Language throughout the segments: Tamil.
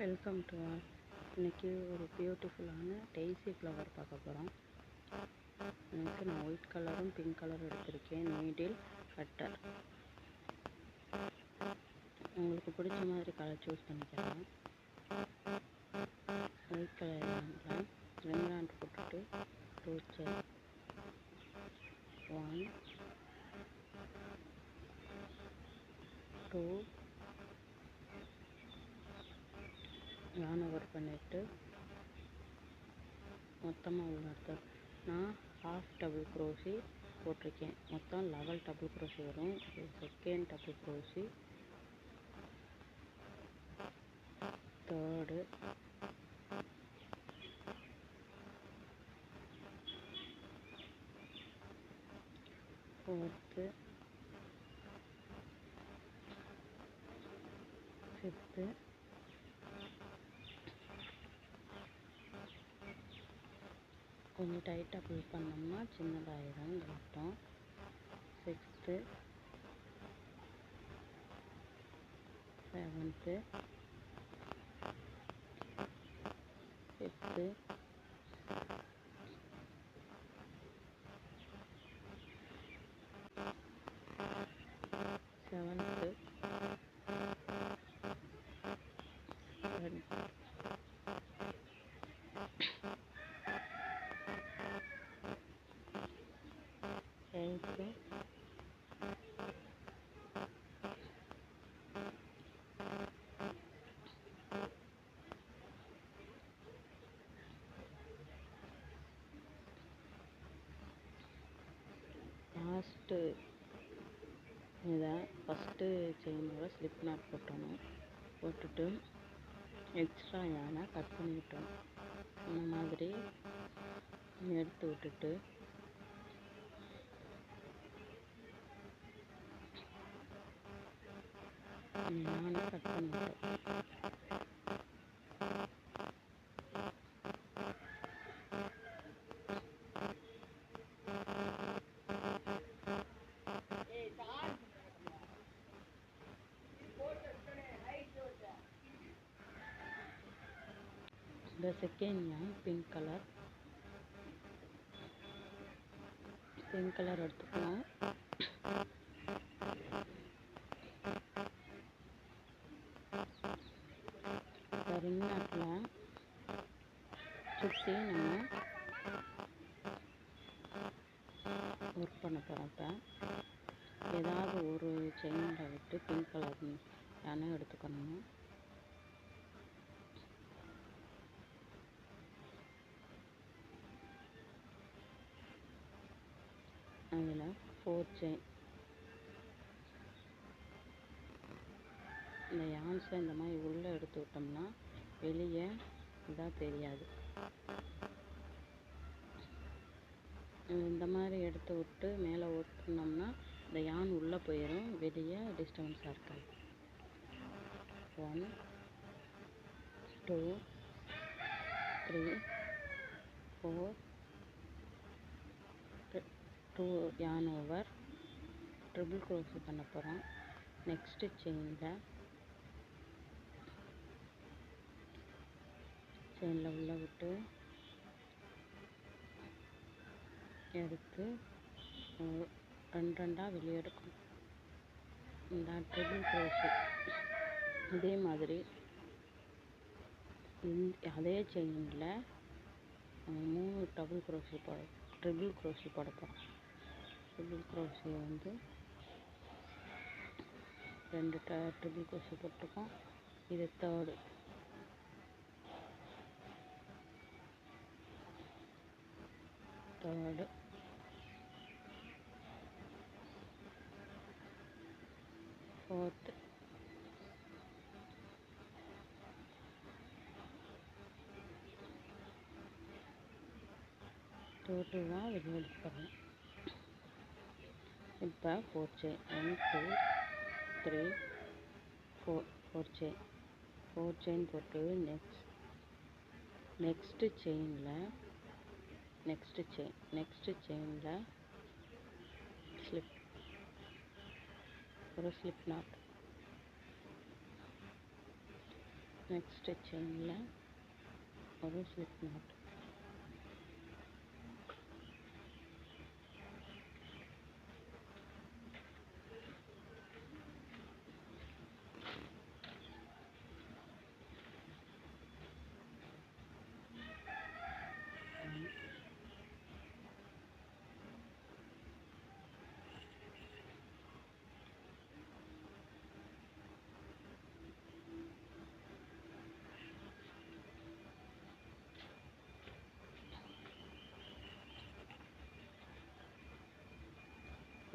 வெல்கம் டு ஆல் இன்றைக்கி ஒரு பியூட்டிஃபுல்லான டெய்ஸி ஃப்ளவர் பார்க்க போகிறோம் எனக்கு நான் ஒயிட் கலரும் பிங்க் கலரும் எடுத்திருக்கேன். நீடில் கட்டர் உங்களுக்கு பிடிச்ச மாதிரி கலர் சூஸ் பண்ணிக்கலாம். ஒயிட் கலர் வாங்கலாம் ரெண்டு போட்டுட்டு two chain one two yarn work பண்ணிவிட்டு மொத்தமாக உள்ள நான் ஹாஃப் டபுள் க்ரோஷி போட்டிருக்கேன். மொத்தம் லெவல் டபுள் க்ரோஷி வரும். Second double crochet third fourth fifth கொஞ்சம் பண்ணோம்னா சின்னதாயிடும் இந்த வட்டம் sixth. Seventh. Fifth seventh eighth last இதை ஃபஸ்ட்டு செயினோட ஸ்லிப் நாட் போட்டணும். போட்டுட்டு எக்ஸ்ட்ரா யானை கட் பண்ணிவிட்டோம் இந்த மாதிரி எடுத்து விட்டுட்டு யானை கட் பண்ணிவிட்டோம் இந்த second yarn pink colour pink colour எடுத்துக்கலாம். ரிங் நாட்டில் சுற்றி நம்ம ஒர்க் பண்ண போகிறப்ப ஏதாவது ஒரு செயினில் விட்டு பிங்க் கலர் யானை எடுத்துக்கணும்? அதில் ஃபோர் செயின் இந்த யான்ஸை இந்த மாதிரி உள்ளே எடுத்து விட்டோம்னா வெளியே இதாக தெரியாது. இந்த மாதிரி எடுத்து விட்டு மேலே ஓட்டினோம்னா இந்த யான் உள்ளே போயிடும் வெளியே டிஸ்டர்பன்ஸாக இருக்காது. One two three four two yarn over triple crochet பண்ண போகிறோம் நெக்ஸ்ட்டு செயினில் செயினில் உள்ள விட்டு எடுத்து ரெண்டு ரெண்டாக வெளியே எடுக்கணும். இந்த ட்ரிபிள் க்ரோஸு இதே மாதிரி அதே செயினில் மூணு டபுள் க்ரோஷி போட ட்ரிபிள் க்ரோஷி போட போகிறோம் ட்ரிபிள் க்ரோஷியை வந்து ரெண்டு ட ட்ரிபிள் க்ரோஷி போட்டிருக்கோம். இது தேர்டு தேர்டு ஃபோர்த்து டோட்டலாக வெளியே இப்போ four chain one two three four four chain four chain போட்டு நெக்ஸ்ட் நெக்ஸ்ட்டு செயினில் நெக்ஸ்ட்டு செயின் நெக்ஸ்ட்டு செயினில் ஸ்லிப் ஒரு ஸ்லிப் நாட் நெக்ஸ்ட்டு செயினில் ஒரு ஸ்லிப் நாட்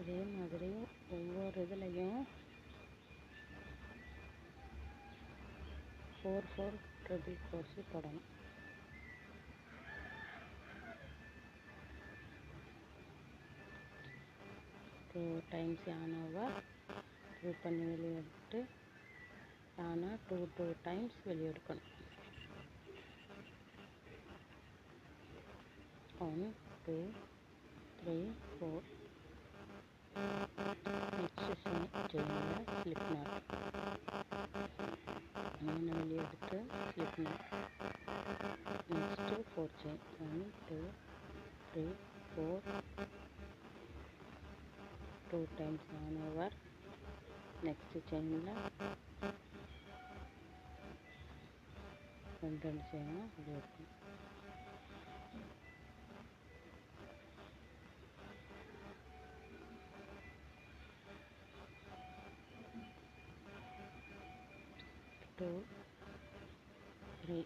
அதே மாதிரி ஒவ்வொரு இதுலேயும் ஃபோர் ஃபோர் ட்ரிபிள் கோர்ஸு போடணும். டூ டைம்ஸ் யானாவை ஃபில் பண்ணி வெளியே எடுத்துட்டு யானை டூ டூ டைம்ஸ் வெளியே எடுக்கணும் one two three four next செயினில் ஸ்லிப் நாட் மூணு வெளியே எடுத்து slip knot next four chain one two three four two times on over next செயினில் ரெண்டு ரெண்டு செயினாக வெளியே இருக்கும் two, three,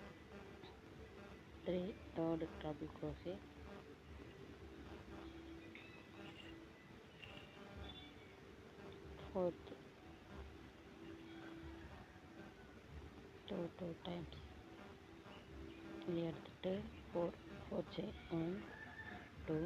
three third double crochet, fourth, two two times இது எடுத்துட்டு four four chain one two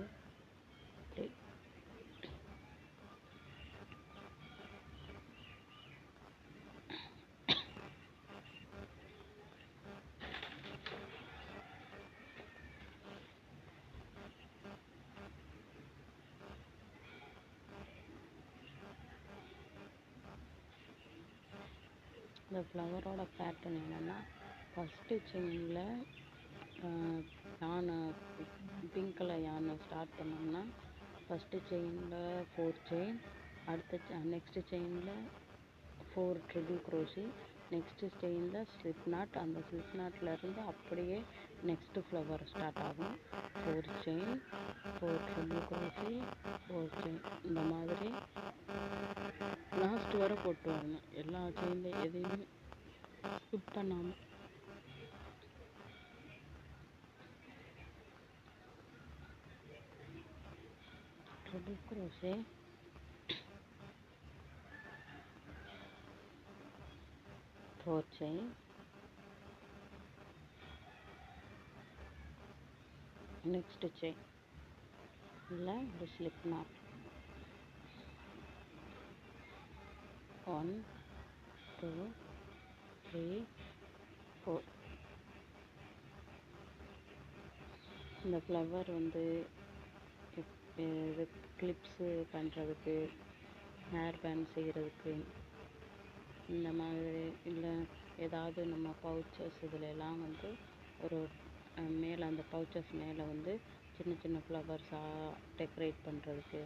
ஃப்ளவரோட பேட்டர்ன் என்னென்னா ஃபஸ்ட்டு செயினில் யானை பிங்க் கலர் யானை ஸ்டார்ட் பண்ணோம்னா ஃபஸ்ட்டு செயினில் ஃபோர் செயின் அடுத்த நெக்ஸ்ட்டு செயினில் ஃபோர் ட்ரிபிள் க்ரோஷி நெக்ஸ்ட்டு செயினில் ஸ்லிப் நாட் அந்த ஸ்லிப் நாட்லேருந்து அப்படியே நெக்ஸ்ட்டு ஃப்ளவர் ஸ்டார்ட் ஆகும். Four chain four triple crochet four chain. இந்த மாதிரி லாஸ்ட் வரை போட்டு வரணும் எல்லா செயினில் எதையுமே ஸ்கிப் பண்ணாமல் triple crochet. Four chain. Next chain இல்லை ஒரு slip knot one two three four இந்த ஃப்ளவர் வந்து இது கிளிப்ஸு பண்ணுறதுக்கு ஹேர் பேண்ட் செய்கிறதுக்கு இந்த மாதிரி இல்லை ஏதாவது நம்ம பவுச்சஸ் இதில் வந்து ஒரு மேலே அந்த பவுச்சஸ் மேலே வந்து சின்ன சின்ன ஃப்ளவர்ஸாக டெக்கரேட் பண்ணுறதுக்கு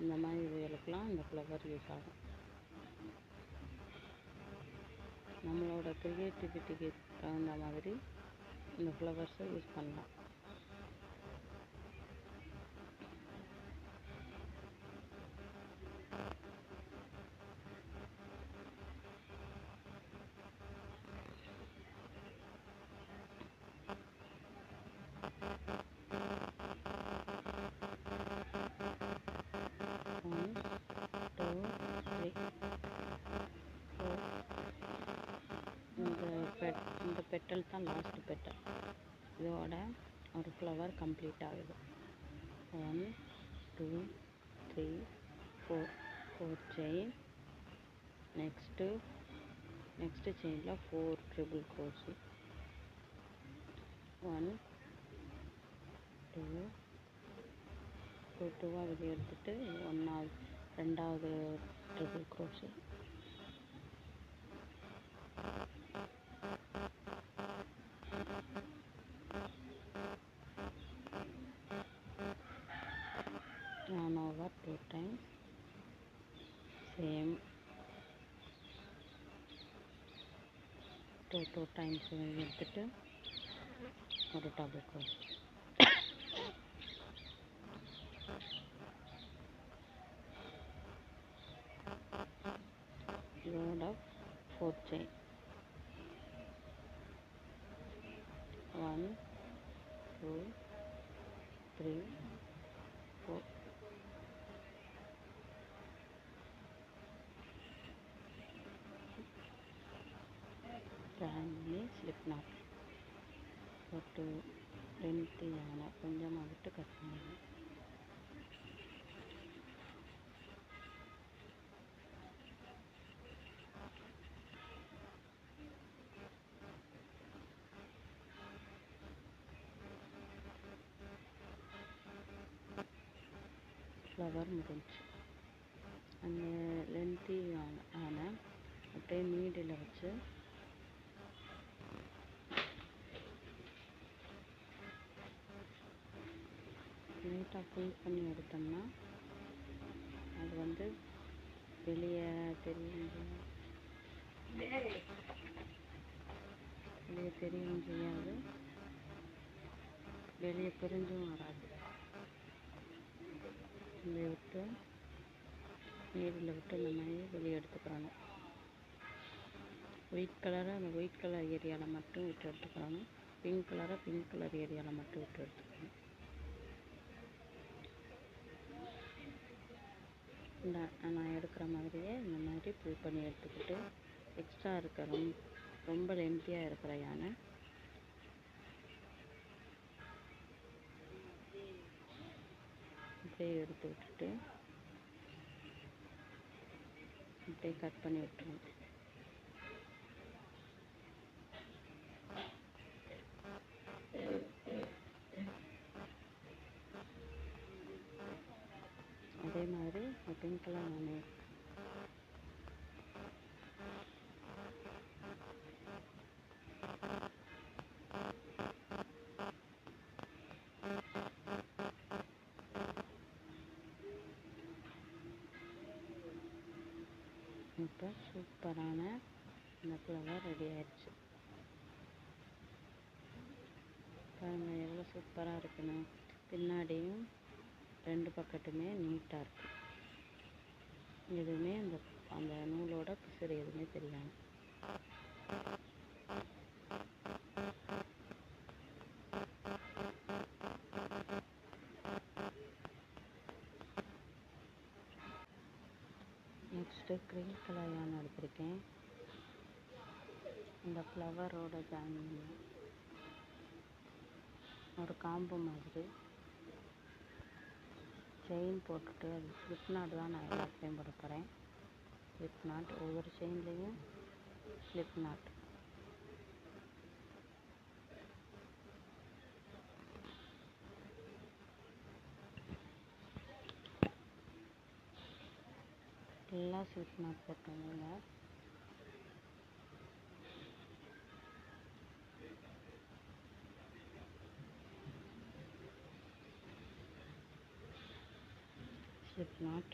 இந்த மாதிரி இதுகளுக்கெல்லாம் இந்த ஃப்ளவர் யூஸ் ஆகும். நம்மளோட க்ரியேட்டிவிட்டிக்கு தகுந்த மாதிரி இந்த ஃப்ளவர்ஸை யூஸ் பண்ணலாம் ஒன் டூ த்ரீ ஃபோர் இந்த பெட் இந்த பெட்டல் தான் லாஸ்ட் பெட்டர் இதோட ஒரு ஃப்ளவர் கம்ப்ளீட் ஆகுது. One two three four four chain next next செயினில் four triple crochet one two two டூவாக வெளியே எடுத்துகிட்டு ஒன்றாவது ரெண்டாவது triple crochet or two times same. Two two times எடுத்துட்டு ஒரு டேப்லெட் கொடுத்து load of 4 chain. பண்ணி ஸ்லிப் நாட் போட்டு லென்த்து யானை கொஞ்சமாக விட்டு கட் பண்ணணும் ஃப்ளவர் முடிஞ்சு அந்த லென்த்தி ஆன ஆன அப்படியே நீடில் வச்சு லைட்டாக ஃபுல் பண்ணி எடுத்தோம்னா அது வந்து வெளியே தெரியும் வெளியே தெரியவும் செய்யாது. வெளியே பிரிஞ்சும் வராது. இதை விட்டு நீரில் விட்டு இந்த மாதிரி வெளியே எடுத்துக்கிறணும். ஒயிட் கலரை அந்த ஒயிட் கலர் ஏரியாவில் மட்டும் விட்டு எடுத்துக்கிறணும். பிங்க் கலரை பிங்க் கலர் ஏரியாவில் மட்டும் விட்டு எடுத்துக்கணும். நான் எடுக்கிற மாதிரியே இந்த மாதிரி புல் பண்ணி எடுத்துக்கிட்டு எக்ஸ்ட்ரா இருக்க ரொம்ப ரொம்ப லென்த்தியாக இருக்கிற யானை. அப்படியே எடுத்து விட்டுட்டு அப்படியே கட் பண்ணி விட்டுருவோம். அதே மாதிரி பிங்க் கலர் நானே இப்போ சூப்பரான இந்த ஃப்ளவர் ரெடி ஆயிடுச்சு. பாருங்கள் எவ்வளோ சூப்பராக இருக்குன்னு. பின்னாடியும் ரெண்டு பக்கத்துமே நீட்டாக இருக்கும் எதுவுமே அந்த அந்த நூலோட பிசுறு எதுவுமே தெரியாமல் நெக்ஸ்ட்டு க்ரீன் கலர் யான் எடுத்திருக்கேன். இந்த ஃப்ளவரோட ஜாயின் ஒரு காம்பு மாதிரி. செயின் போட்டுட்டு அது ஸ்லிப் நாட் தான் நான் எல்லாத்துலேயும் போட போகிறேன் ஸ்லிப் நாட் ஒவ்வொரு செயின்லேயும் ஸ்லிப் நாட் எல்லா ஸ்லிப் நாட் போட்டோங்க slip knot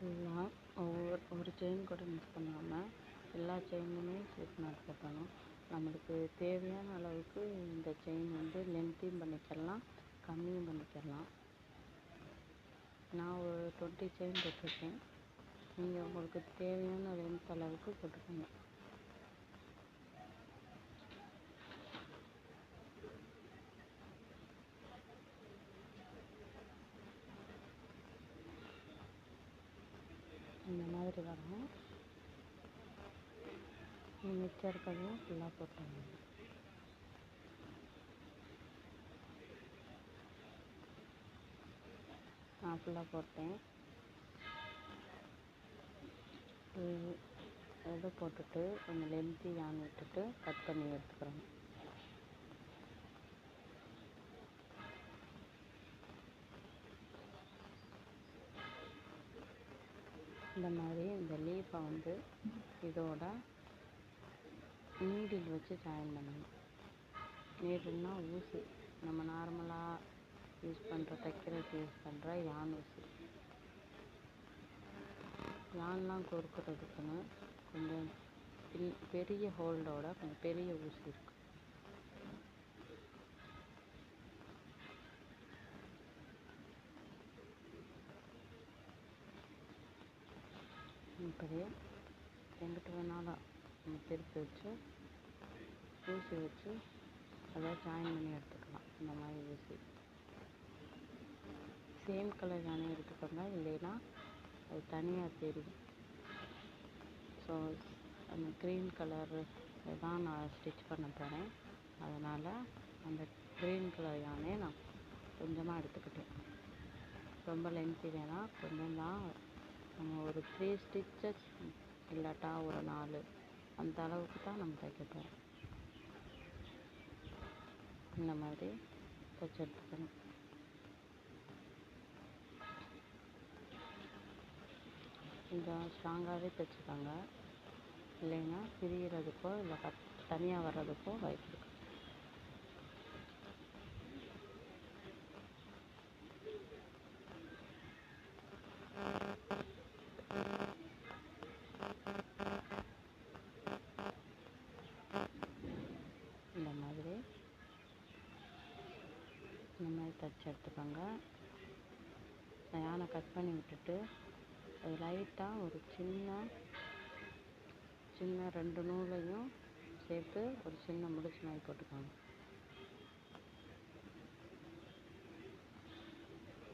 எல்லாம் ஒவ்வொரு ஒரு செயின் கூட மிஸ் பண்ணாமல் எல்லா செயினுமே ஸ்லிப் நாட் கட்டணும். நம்மளுக்கு தேவையான அளவுக்கு இந்த செயின் வந்து லென்த்தையும் பண்ணிக்கலாம் கம்மியும் பண்ணிக்கலாம். நான் ஒரு டுவெண்ட்டி செயின் போட்டிருக்கேன் நீங்கள் உங்களுக்கு தேவையான லென்த் அளவுக்கு போட்டுக்கோங்க. எக்ஸ்ட்ரா இருக்கிறதெல்லாம் ஃபுல்லாக போட்டுருங்க நான் ஃபுல்லாக போட்டேன். இது போட்டுட்டு கொஞ்சம் லென்த்தி ஆன் விட்டுட்டு கட் பண்ணி எடுத்துக்கிறோம் இந்த மாதிரி இந்த லீஃபை வந்து இதோட நீடில் வச்சு ஜாயின் பண்ணணும். நீடில்னா ஊசி. நம்ம நார்மலாக யூஸ் பண்ணுற தைக்கிறதுக்கு யூஸ் பண்ணுற யான் ஊசி. யான்லாம் கொடுக்குறதுக்குன்னு கொஞ்சம் பின் பெரிய ஹோல்டோட கொஞ்சம் பெரிய ஊசி இருக்குது இப்படி எங்கிட்ட வேணாலும் திருப்பி வச்சு ஊசி வச்சு அதை ஜாயின் பண்ணி எடுத்துக்கலாம். இந்த மாதிரி ஊசி. சேம் கலர் யானை எடுத்துக்கோங்க. இல்லைன்னா அது தனியாக தெரியும். ஸோ அந்த க்ரீன் கலர் தான் நான் ஸ்டிச் பண்ண போகிறேன் அதனால் அந்த க்ரீன் கலர் யானையை நான் கொஞ்சமாக எடுத்துக்கிட்டேன். ரொம்ப லென்த்தி வேணாம். கொஞ்சம் தான். நம்ம ஒரு த்ரீ ஸ்டிச்சஸ் இல்லாட்டா ஒரு நாலு. அந்த அளவுக்கு தான் நம்ம தைக்க போகிறோம் இந்த மாதிரி தைச்சு எடுத்துக்கணும். கொஞ்சம் ஸ்ட்ராங்காகவே தைச்சிக்கோங்க. இல்லைன்னா பிரிகிறதுக்கோ இல்லை கட் தனியாக வர்றதுக்கோ வாய்ப்பு இருக்குது இந்த மாதிரி இந்த பிரித்து எடுத்துக்கோங்க. யானை கட் பண்ணி விட்டுட்டு அது லைட்டாக ஒரு சின்ன சின்ன ரெண்டு நூலையும் சேர்த்து ஒரு சின்ன முடிச்சு மாதிரி போட்டுக்கோங்க.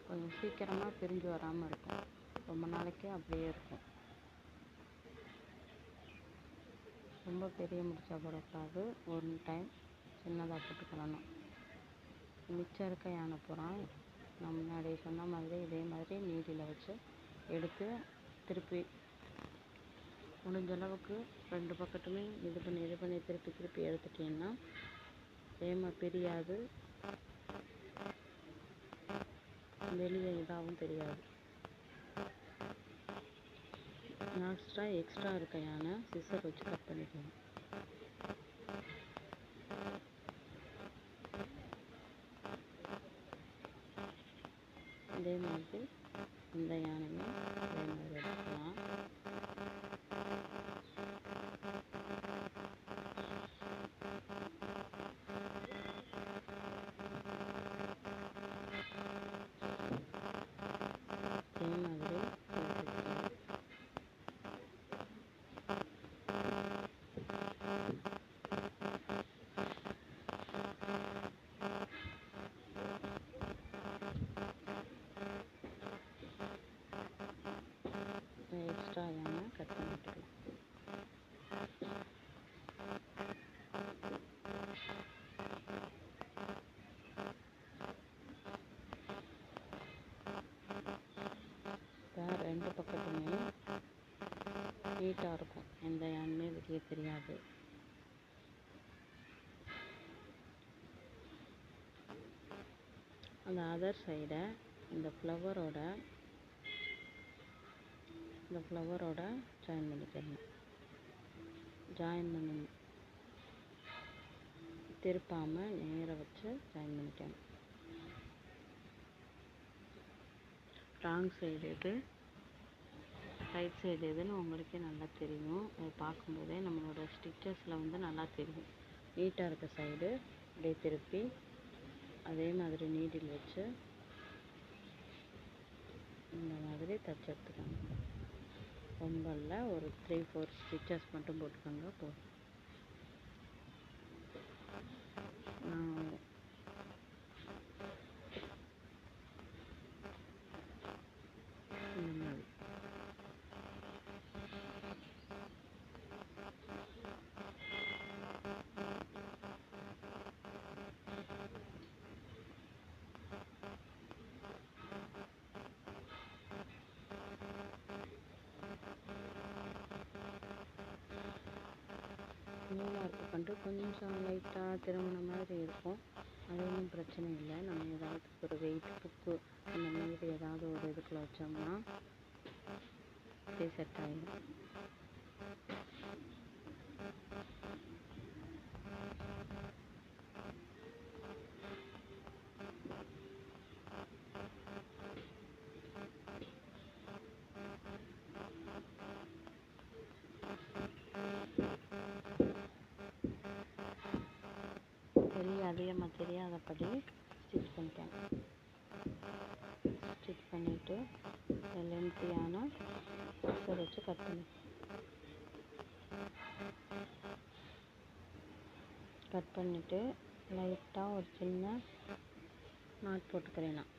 கொஞ்சம் சீக்கிரமாக பிரிஞ்சு வராமல் இருக்கும். ரொம்ப நாளைக்கு அப்படியே இருக்கும். ரொம்ப பெரிய முடிச்சா போடக்கூடாது ஒன் டைம் சின்னதாக போட்டுக்கலாம் மிச்சம் இருக்க யானை புறம் நான் முன்னாடி சொன்ன மாதிரி இதே மாதிரி நீடியில் வச்சு எடுத்து திருப்பி முடிஞ்ச அளவுக்கு ரெண்டு பக்கத்துமே இது பண்ணி இது பண்ணி திருப்பி திருப்பி எடுத்துட்டீங்கன்னா ஏமா பிரியாது. வெளியே இதாகவும் தெரியாது. லாஸ்ட்டாக எக்ஸ்ட்ரா இருக்க யானை சிசர் வச்சு கட் பண்ணிக்கணும் அதே மாதிரி இந்த யானையும் அதே மாதிரி எடுத்துக்கலாம் அதே மாதிரி எடுத்துக்கலாம். எக்ஸ்ட்ரா யானை கட் பண்ணிக்கலாம் இப்போ ரெண்டு பக்கத்துமே நீட்டாக இருக்கும் எந்த யானுமே வெளியே தெரியாது. அந்த அதர் சைடை இந்த ஃப்ளவரோட இந்த ஃப்ளவரோட ஜாயின் பண்ணிக்கணும் ஜாயின் பண்ணணும் திருப்பாமல் நேராக வச்சு ஜாயின் பண்ணிக்கணும் ராங் சைடு இது. ரைட் சைடு எதுன்னு உங்களுக்கே நல்லா தெரியும். அதை பார்க்கும்போதே நம்மளோட ஸ்டிச்சஸில் வந்து நல்லா தெரியும். நீட்டாக இருக்க சைடு அப்படியே திருப்பி அதே மாதிரி நீடில் வச்சு இந்த மாதிரி தச்சு எடுத்துக்கோங்க. ரொம்ப இல்லை ஒரு த்ரீ ஃபோர் ஸ்டிச்சஸ் மட்டும் போட்டுக்கோங்க போதும் நான் இந்த மாதிரி நூலாக இருக்க கண்டு கொஞ்சம் லைட்டாக திரும்பின மாதிரி இருக்கும். அது ஒன்றும் பிரச்சனை இல்லை. நம்ம ஏதாவது ஒரு வெயிட் புக்கு அந்த மாதிரி ஏதாவது ஒரு இதுக்குள்ள வச்சோம்னா ஈஸியாக செட் ஆகிடும் ஸ்டிச் பண்ணிவிட்டு லென்த்தியான கட்டர் வச்சு கட் பண்ணி. கட் பண்ணிவிட்டு லைட்டாக ஒரு சின்ன நாட் போட்டுக்கிறேன் நான்.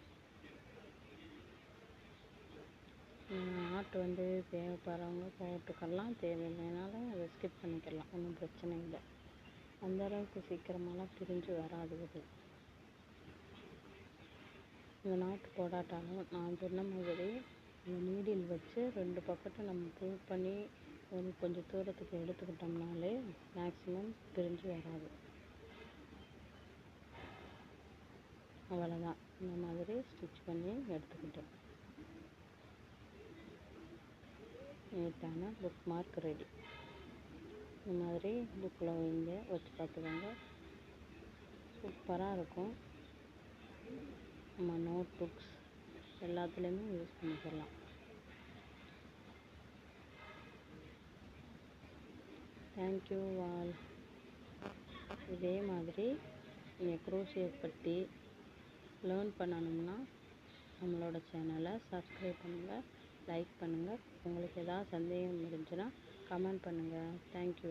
நாட் வந்து தேவைப்படுறவங்க போட்டுக்கலாம் தேவையில்லைனாலும் அதை ஸ்கிப் பண்ணிக்கலாம். ஒன்றும் பிரச்சனை இல்லை. அந்த அளவுக்கு சீக்கிரமாலாம் பிரிஞ்சு வராது இது. இந்த நாட்டு போடாட்டாலும் நான் சொன்ன மாதிரி இந்த நீடில் வச்சு ரெண்டு பக்கத்தை நம்ம புல் பண்ணி ஒரு கொஞ்சம் தூரத்துக்கு எடுத்துக்கிட்டோம்னாலே மேக்ஸிமம் பிரிஞ்சு வராது. அவ்வளோதான் இந்த மாதிரி ஸ்டிச் பண்ணி எடுத்துக்கிட்டேன். நீட்டான புக் மார்க் ரெடி இந்த மாதிரி புக்கில் வைங்க வச்சு பார்த்துக்கோங்க. சூப்பராக இருக்கும். நம்ம நோட் புக்ஸ் எல்லாத்துலேயுமே யூஸ் பண்ணிக்கலாம். தேங்க்யூ ஆல் இதே மாதிரி நீங்கள் குரோஷியட் பற்றி லேர்ன் பண்ணணும்னா நம்மளோட சேனலை சப்ஸ்கிரைப் பண்ணுங்கள் லைக் பண்ணுங்கள் உங்களுக்கு ஏதாவது சந்தேகம் இருந்துச்சுன்னா கமெண்ட் பண்ணுங்கள் தேங்க்யூ